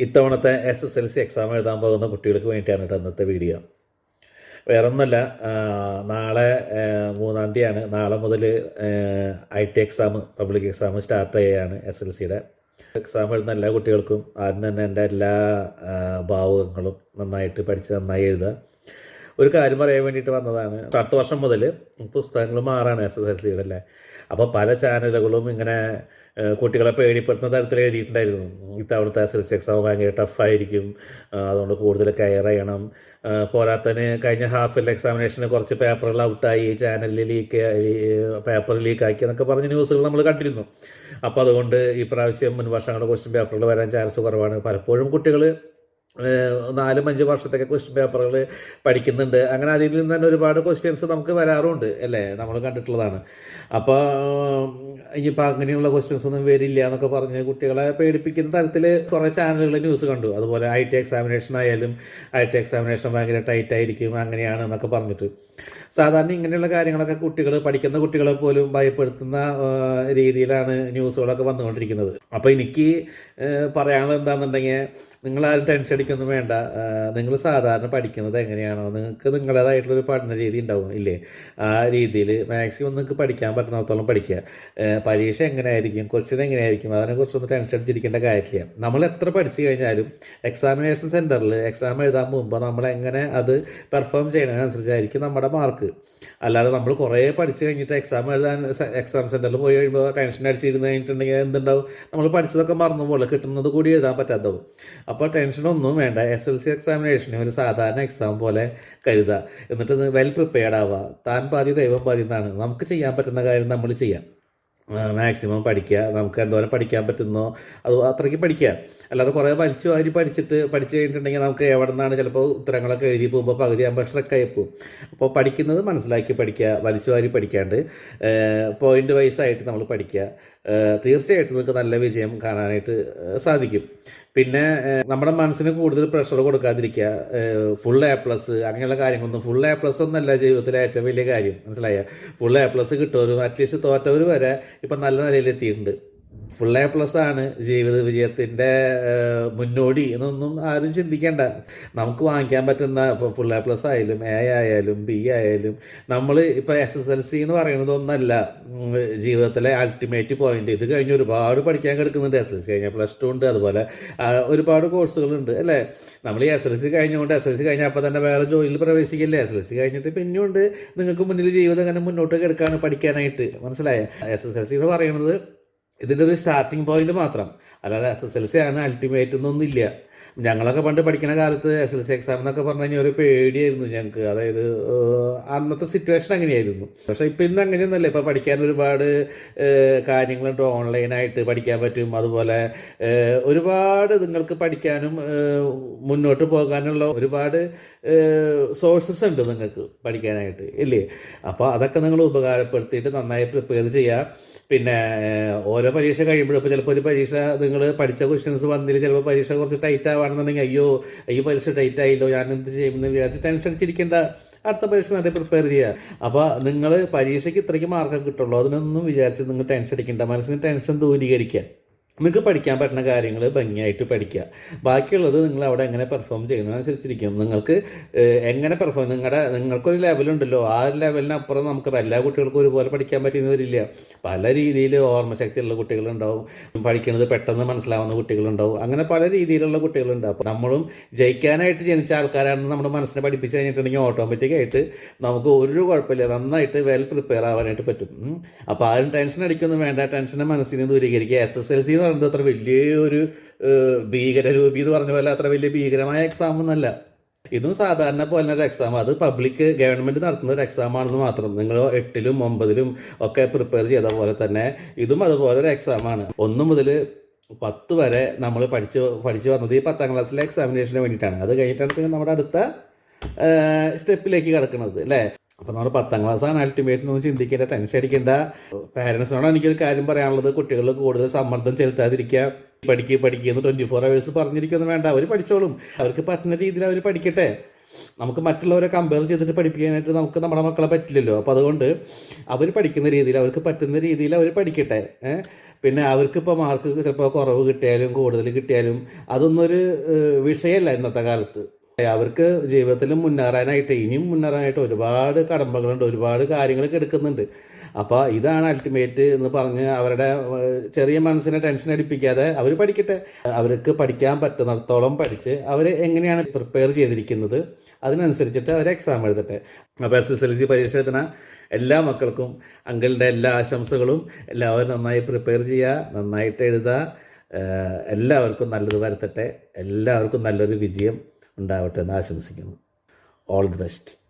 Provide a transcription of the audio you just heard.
ഇത്തവണത്തെ S S L C exam എഴുതാൻ പോകുന്ന കുട്ടികൾക്ക് വേണ്ടിയാണ് കേട്ടോ ഇന്നത്തെ വീഡിയോ വേറൊന്നുമല്ല നാളെ മൂന്നാം തീയതിയാണ്. നാളെ മുതൽ I T exam public exam start ചെയ്യുകയാണ് എസ് എൽ സിയുടെ എക്സാം എഴുതുന്ന എല്ലാ കുട്ടികൾക്കും ആദ്യം തന്നെ എന്റെ എല്ലാ ഭാവങ്ങളും നന്നായിട്ട് പഠിച്ച് നന്നായി എഴുതുക. ഒരു കാര്യം പറയാൻ വേണ്ടിയിട്ട് വന്നതാണ്. അടുത്ത വർഷം മുതൽ പുസ്തകങ്ങൾ മാറാണ് എസ് എസ് എൽ സിയുടെ അല്ലേ? അപ്പോൾ പല ചാനലുകളും ഇങ്ങനെ കുട്ടികളെ പേടിപ്പെടുത്തുന്ന തരത്തിൽ എഴുതിയിട്ടുണ്ടായിരുന്നു. ഇത്തവണത്തെ എസ് എൽ സി എക്സാം ഭയങ്കര ടഫായിരിക്കും അതുകൊണ്ട് കൂടുതൽ കെയർ ചെയ്യണം. പോരാത്തന് കഴിഞ്ഞ ഹാഫ് ഹാഫിൽ എക്സാമിനേഷന് കുറച്ച് പേപ്പറുകൾ ഔട്ടായി ചാനലിൽ ലീക്ക് പേപ്പർ ലീക്കാക്കി എന്നൊക്കെ പറഞ്ഞ ന്യൂസുകൾ നമ്മൾ കണ്ടിരുന്നു. അപ്പോൾ അതുകൊണ്ട് ഈ പ്രാവശ്യം മുൻ വർഷങ്ങളുടെ ക്വസ്റ്റ്യൻ പേപ്പറുകൾ വരാൻ ചാൻസ് കുറവാണ്. പലപ്പോഴും കുട്ടികൾ നാലും അഞ്ച് വർഷത്തേക്ക് ക്വസ്റ്റ്യൻ പേപ്പറുകൾ പഠിക്കുന്നുണ്ട്. അങ്ങനെ അതിൽ നിന്ന് തന്നെ ഒരുപാട് ക്വസ്റ്റ്യൻസ് നമുക്ക് വരാറുണ്ട് അല്ലേ? നമ്മൾ കണ്ടിട്ടുള്ളതാണ്. അപ്പോൾ ഇനിയിപ്പോൾ അങ്ങനെയുള്ള ക്വസ്റ്റ്യൻസ് ഒന്നും വരില്ല എന്നൊക്കെ പറഞ്ഞ് കുട്ടികളെ പേടിപ്പിക്കുന്ന തരത്തിൽ കുറേ ചാനലുകളിൽ ന്യൂസ് കണ്ടു. അതുപോലെ ഐ ടി എക്സാമിനേഷൻ ആയാലും ഐ ടി എക്സാമിനേഷൻ ഭയങ്കര ടൈറ്റ് ആയിരിക്കും അങ്ങനെയാണ് എന്നൊക്കെ പറഞ്ഞിട്ട്. സാധാരണ ഇങ്ങനെയുള്ള കാര്യങ്ങളൊക്കെ കുട്ടികൾ പഠിക്കുന്ന കുട്ടികളെ പോലും ഭയപ്പെടുത്തുന്ന രീതിയിലാണ് ന്യൂസുകളൊക്കെ വന്നുകൊണ്ടിരിക്കുന്നത്. അപ്പോൾ എനിക്ക് പറയാനുള്ളത് എന്താണെന്നുണ്ടെങ്കിൽ നിങ്ങളാരും ടെൻഷൻ അടിക്കൊന്നും വേണ്ട. നിങ്ങൾ സാധാരണ പഠിക്കുന്നത് എങ്ങനെയാണോ? നിങ്ങൾക്ക് നിങ്ങളുടേതായിട്ടുള്ളൊരു പഠന രീതി ഉണ്ടാവും ഇല്ലേ? ആ രീതിയിൽ മാക്സിമം നിങ്ങൾക്ക് പഠിക്കാൻ പറ്റുന്നിടത്തോളം പഠിക്കുക. പരീക്ഷ എങ്ങനെയായിരിക്കും? ക്വസ്റ്റ്യൻ എങ്ങനെയായിരിക്കും? അതിനെക്കുറിച്ചൊന്നും ടെൻഷൻ അടിച്ചിരിക്കേണ്ട കാര്യമില്ല. നമ്മൾ എത്ര പഠിച്ചു കഴിഞ്ഞാലും എക്സാമിനേഷൻ സെന്ററിൽ എക്സാം എഴുതാൻ മുമ്പ് നമ്മൾ എങ്ങനെ അത് പെർഫോം ചെയ്യണതിനനുസരിച്ചായിരിക്കും നമ്മുടെ മാർക്ക് അല്ലാതെ നമ്മൾ കുറേ പഠിച്ചു കഴിഞ്ഞിട്ട് എക്സാം എഴുതാൻ എക്സാം സെന്ററിൽ പോയി കഴിയുമ്പോൾ ടെൻഷൻ അടിച്ചിരുന്ന് കഴിഞ്ഞിട്ടുണ്ടെങ്കിൽ എന്തുണ്ടാവും? നമ്മൾ പഠിച്ചതൊക്കെ മറന്നു പോലെ കിട്ടുന്നത് കൂടി എഴുതാൻ പറ്റാത്തവും അപ്പോൾ ടെൻഷനൊന്നും വേണ്ട. എസ് എൽ സി എക്സാമിനേഷന് ഒരു സാധാരണ എക്സാം പോലെ കരുതുക എന്നിട്ട് വെൽ പ്രിപ്പയർഡ് ആവുക താൻ പാതി ദൈവം പാതി എന്നാണ്. നമുക്ക് ചെയ്യാൻ പറ്റുന്ന കാര്യം നമ്മൾ ചെയ്യാം. മാക്സിമം പഠിക്കുക. നമുക്ക് എന്തോരം പഠിക്കാൻ പറ്റുന്നോ? അത് അത്രയ്ക്ക് പഠിക്കുക. അല്ലാതെ കുറേ വലിച്ചു വാരി പഠിച്ചിട്ട് പഠിച്ചു കഴിഞ്ഞിട്ടുണ്ടെങ്കിൽ നമുക്ക് എവിടെ നിന്നാണ് ചിലപ്പോൾ ഉത്തരങ്ങളൊക്കെ എഴുതി പോകുമ്പോൾ പകുതി ആകുമ്പോൾ സ്ട്രക്കായി പോകും. അപ്പോൾ പഠിക്കുന്നത് മനസ്സിലാക്കി പഠിക്കുക വലിച്ചു വാരി പഠിക്കാണ്ട് പോയിന്റ് വൈസ് ആയിട്ട് നമ്മൾ പഠിക്കുക. തീർച്ചയായിട്ടും നിങ്ങൾക്ക് നല്ല വിജയം കാണാനായിട്ട് സാധിക്കും. പിന്നെ നമ്മുടെ മനസ്സിന് കൂടുതൽ പ്രഷർ കൊടുക്കാതിരിക്കുക. ഫുൾ എ പ്ലസ് അങ്ങനെയുള്ള കാര്യങ്ങളൊന്നും ഫുൾ എ പ്ലസ് ഒന്നല്ല ജീവിതത്തിലെ ഏറ്റവും വലിയ കാര്യം. മനസ്സിലായ? ഫുൾ എ പ്ലസ് കിട്ടുമല്ലോ അറ്റ്ലീസ്റ്റ് തോറ്റവർ വരെ ഇപ്പം നല്ല നിലയിലെത്തിയിട്ടുണ്ട്. ഫുൾ എ പ്ലസ് ആണ് ജീവിത വിജയത്തിന്റെ മുന്നോടി എന്നൊന്നും ആരും ചിന്തിക്കേണ്ട. നമുക്ക് വാങ്ങിക്കാൻ പറ്റുന്ന ഇപ്പോൾ ഫുൾ എ പ്ലസ് ആയാലും എ ആയാലും ബി ആയാലും നമ്മൾ ഇപ്പോൾ എസ് എസ് എൽ സി എന്ന് പറയുന്നത് ഒന്നല്ല. ജീവിതത്തിലെ അൾട്ടിമേറ്റ് പോയിന്റ് ഇത് കഴിഞ്ഞ് ഒരുപാട് പഠിക്കാൻ കിടക്കുന്നുണ്ട്. എസ് എൽ സി കഴിഞ്ഞാൽ പ്ലസ് ടു ഉണ്ട്. അതുപോലെ ഒരുപാട് കോഴ്സുകളുണ്ട് അല്ലേ? നമ്മൾ ഈ എസ് എൽ സി കഴിഞ്ഞുകൊണ്ട് എസ് എൽ സി കഴിഞ്ഞാൽ അപ്പോൾ തന്നെ വേറെ ജോലിയിൽ പ്രവേശിക്കില്ലേ? എസ് എൽ സി കഴിഞ്ഞിട്ട് പിന്നെയുണ്ട് നിങ്ങൾക്ക് മുന്നിൽ ജീവിതം അങ്ങനെ മുന്നോട്ട് കിടക്കാണ് പഠിക്കാനായിട്ട്. മനസ്സിലായ? എസ് എസ് എൽ സി എന്ന് പറയുന്നത് ഇതിന്റെ ഒരു സ്റ്റാർട്ടിങ് പോയിന്റ് മാത്രം. അല്ലാതെ എസ് എസ് എൽ സി ആണ് അൾട്ടിമേറ്റ് എന്നൊന്നുമില്ല. ഞങ്ങളൊക്കെ പണ്ട് പഠിക്കുന്ന കാലത്ത് എസ് എൽ സി എക്സാം എന്നൊക്കെ പറഞ്ഞു കഴിഞ്ഞാൽ ഒരു പേടിയായിരുന്നു ഞങ്ങൾക്ക്. അതായത് അന്നത്തെ സിറ്റുവേഷൻ അങ്ങനെയായിരുന്നു. പക്ഷെ ഇപ്പം ഇന്ന് അങ്ങനെയൊന്നുമല്ല. ഇപ്പോൾ പഠിക്കാൻ ഒരുപാട് കാര്യങ്ങളുണ്ട്. ഓൺലൈനായിട്ട് പഠിക്കാൻ പറ്റും. അതുപോലെ ഒരുപാട് നിങ്ങൾക്ക് പഠിക്കാനും മുന്നോട്ട് പോകാനുള്ള ഒരുപാട് സോഴ്സസ് ഉണ്ട് നിങ്ങൾക്ക് പഠിക്കാനായിട്ട്. ഇല്ലേ? അപ്പോൾ അതൊക്കെ നിങ്ങൾ ഉപകാരപ്പെടുത്തിയിട്ട് നന്നായി പ്രിപ്പയർ ചെയ്യുക. പിന്നെ ഏഹ്, ഓരോ പരീക്ഷ കഴിയുമ്പോഴും ഇപ്പോൾ ചിലപ്പോൾ ഒരു പരീക്ഷ നിങ്ങൾ പഠിച്ച ക്വസ്റ്റ്യൻസ് വന്നില്ല ചിലപ്പോൾ പരീക്ഷ കുറച്ച് ടൈറ്റ് ആവുകയാണെന്നുണ്ടെങ്കിൽ അയ്യോ ഈ പരീക്ഷ ടൈറ്റ് ആയില്ലോ ഞാൻ എന്ത് ചെയ്യുമെന്ന് വിചാരിച്ച് ടെൻഷൻ അടിച്ചിരിക്കേണ്ട. അടുത്ത പരീക്ഷ നല്ല പ്രിപ്പയർ ചെയ്യുക. അപ്പോൾ നിങ്ങൾ പരീക്ഷയ്ക്ക് ഇത്രയ്ക്ക് മാർക്കൊക്കെ കിട്ടുള്ളൂ അതിനൊന്നും വിചാരിച്ച് നിങ്ങൾ ടെൻഷൻ അടിക്കേണ്ട. മനസ്സിന് ടെൻഷൻ ദൂരീകരിക്കുക. നിങ്ങൾക്ക് പഠിക്കാൻ പറ്റുന്ന കാര്യങ്ങൾ ഭംഗിയായിട്ട് പഠിക്കുക. ബാക്കിയുള്ളത് നിങ്ങൾ അവിടെ എങ്ങനെ പെർഫോം ചെയ്യുന്നതിനനുസരിച്ചിരിക്കും. നിങ്ങൾക്ക് എങ്ങനെ പെർഫോം നിങ്ങളുടെ നിങ്ങൾക്കൊരു ലെവലുണ്ടല്ലോ ആ ലെവലിനപ്പുറം നമുക്ക് എല്ലാ കുട്ടികൾക്കും ഒരുപോലെ പഠിക്കാൻ പറ്റുന്നവരില്ല. പല രീതിയിൽ ഓർമ്മശക്തിയുള്ള കുട്ടികളുണ്ടാവും. പഠിക്കുന്നത് പെട്ടെന്ന് മനസ്സിലാവുന്ന കുട്ടികളുണ്ടാവും. അങ്ങനെ പല രീതിയിലുള്ള കുട്ടികളുണ്ടാവും അപ്പോൾ നമ്മളും ജയിക്കാനായിട്ട് ജനിച്ച ആൾക്കാരാണെന്ന് നമ്മുടെ മനസ്സിനെ പഠിപ്പിച്ച് കഴിഞ്ഞിട്ടുണ്ടെങ്കിൽ ഓട്ടോമാറ്റിക്കായിട്ട് നമുക്ക് ഒരു കുഴപ്പമില്ല. നന്നായിട്ട് വെൽ പ്രിപ്പയർ ആവാനായിട്ട് പറ്റും. അപ്പോൾ ആരും ടെൻഷൻ അടിക്കൊന്നും വേണ്ട. ടെൻഷനെ മനസ്സിൽ നിന്ന് ദൂരീകരിക്കുക. എസ് എസ് എൽ സി എന്ന് പറയുന്നത് അത്ര വലിയൊരു ഭീകരരൂപി എന്ന് പറഞ്ഞ പോലെ അത്ര വലിയ ഭീകരമായ എക്സാം ഒന്നല്ല. ഇതും സാധാരണ പോലെ ഒരു എക്സാം അത് പബ്ലിക് ഗവൺമെന്റ് നടത്തുന്ന ഒരു എക്സാം ആണെന്ന് മാത്രം. നിങ്ങൾ എട്ടിലും ഒമ്പതിലും ഒക്കെ പ്രിപ്പയർ ചെയ്ത പോലെ തന്നെ ഇതും അതുപോലെ ഒരു എക്സാമാണ് ഒന്ന് മുതൽ പത്ത് വരെ നമ്മൾ പഠിച്ച് പഠിച്ചു വന്നത് ഈ പത്താം ക്ലാസ്സിലെ എക്സാമിനേഷന് വേണ്ടിയിട്ടാണ്. അത് കഴിഞ്ഞിട്ടാണ് പിന്നെ നമ്മുടെ അടുത്ത സ്റ്റെപ്പിലേക്ക് കിടക്കുന്നത് അല്ലേ? അപ്പോൾ നമ്മൾ പത്താം ക്ലാസ്സാണ് അൾട്ടിമേറ്റ് ഒന്നും ചിന്തിക്കേണ്ട ടെൻഷൻ അടിക്കേണ്ട. പാരൻസിനോട് എനിക്കൊരു കാര്യം പറയാനുള്ളത്. കുട്ടികളിൽ കൂടുതൽ സമ്മർദ്ദം ചെലുത്താതിരിക്കുക. പഠിക്കുക പഠിക്കുക എന്ന് ട്വന്റി ഫോർ അവേഴ്സ് പറഞ്ഞിരിക്കൊന്നും വേണ്ട. അവർ പഠിച്ചോളും. അവർക്ക് പറ്റുന്ന രീതിയിൽ അവർ പഠിക്കട്ടെ. നമുക്ക് മറ്റുള്ളവരെ കമ്പയർ ചെയ്തിട്ട് പഠിപ്പിക്കാനായിട്ട് നമുക്ക് നമ്മുടെ മക്കളെ പറ്റില്ലല്ലോ. അപ്പോൾ അതുകൊണ്ട് അവർ പഠിക്കുന്ന രീതിയിൽ അവർക്ക് പറ്റുന്ന രീതിയിൽ അവർ പഠിക്കട്ടെ. പിന്നെ അവർക്ക് അവർക്കിപ്പോൾ മാർക്ക് ചിലപ്പോൾ കുറവ് കിട്ടിയാലും കൂടുതൽ കിട്ടിയാലും അതൊന്നൊരു വിഷയമല്ല ഇന്നത്തെ കാലത്ത്. അവർക്ക് ജീവിതത്തിൽ മുന്നേറാനായിട്ട് ഇനിയും മുന്നേറാനായിട്ട് ഒരുപാട് കടമ്പകളുണ്ട് ഒരുപാട് കാര്യങ്ങളൊക്കെ എടുക്കുന്നുണ്ട്. അപ്പോൾ ഇതാണ് അൾട്ടിമേറ്റ് എന്ന് പറഞ്ഞ് അവരുടെ ചെറിയ മനസ്സിനെ ടെൻഷൻ അടിപ്പിക്കാതെ അവർ പഠിക്കട്ടെ. അവർക്ക് പഠിക്കാൻ പറ്റുന്നിടത്തോളം പഠിച്ച് അവർ എങ്ങനെയാണ് പ്രിപ്പയർ ചെയ്തിരിക്കുന്നത് അതിനനുസരിച്ചിട്ട് അവർ എക്സാം എഴുതട്ടെ. അപ്പോൾ എസ് എസ് എൽ സി പരീക്ഷ എഴുതുന്ന എല്ലാ മക്കൾക്കും അങ്കിളിന്റെ എല്ലാ ആശംസകളും എല്ലാവരും നന്നായി പ്രിപ്പയർ ചെയ്യുക നന്നായിട്ട് എഴുതുക. എല്ലാവർക്കും നല്ലത് വരത്തട്ടെ. എല്ലാവർക്കും നല്ലൊരു വിജയം. ഉണ്ടാവട്ടെ എന്ന് ആശംസിക്കുന്നു. All the best